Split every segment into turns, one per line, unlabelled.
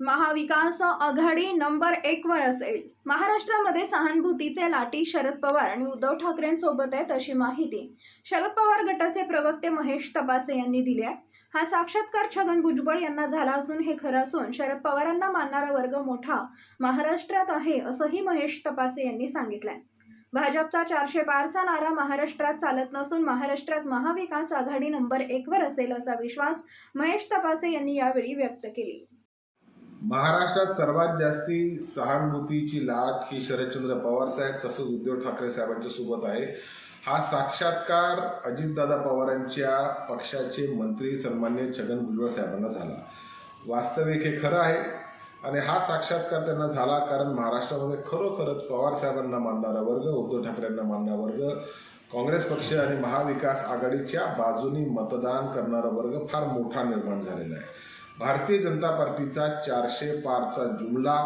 महाविकास आघाडी number एक वर असेल. महाराष्ट्रामध्ये सहानुभूतीचे लाटी शरद पवार आणि उद्धव ठाकरेंसोबत आहेत अशी माहिती शरद पवार गटाचे प्रवक्ते महेश तपासे यांनी दिली आहे. हा साक्षात्कार छगन भुजबळ यांना झाला असून हे खरं असून शरद पवारांना मानणारा वर्ग मोठा महाराष्ट्रात आहे असंही महेश तपासे यांनी सांगितलंय. भाजपचा चारशे बारचा नारा महाराष्ट्रात चालत नसून महाराष्ट्रात महाविकास आघाडी नंबर एकवर असेल असा विश्वास महेश तपासे यांनी यावेळी व्यक्त केली.
महाराष्ट्रात सर्वात जास्ती सहानुभूतीची लाट ही शरदचंद्र पवार साहेब तसंच उद्धव ठाकरे साहेबांच्या सोबत आहे. हा साक्षात्कार अजितदादा पवारांच्या पक्षाचे मंत्री सन्मान्य छगन भुजबळ साहेबांना झाला. वास्तविक हे खरं आहे आणि हा साक्षात्कार त्यांना झाला कारण महाराष्ट्रामध्ये खरोखरच पवार साहेबांना मानणारा वर्ग उद्धव ठाकरेंना मानणारा वर्ग काँग्रेस पक्ष आणि महाविकास आघाडीच्या बाजूनी मतदान करणारा वर्ग फार मोठा निर्माण झालेला आहे. भारतीय जनता पार्टीचा चारशे पारचा जुमला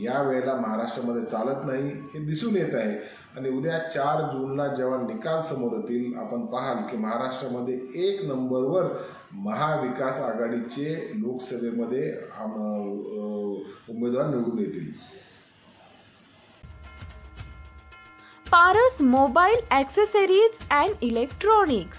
या वेळेला महाराष्ट्रामध्ये चालत नाही हे दिसून येत आहे. आणि उद्या चार जूनला जेव्हा निकाल समोर येतील आपण पाहाल की महाराष्ट्रामध्ये एक नंबरवर महाविकास आघाडीचे लोकसभेमध्ये उमेदवार निवडून येतील.
Paras mobile accessories and electronics.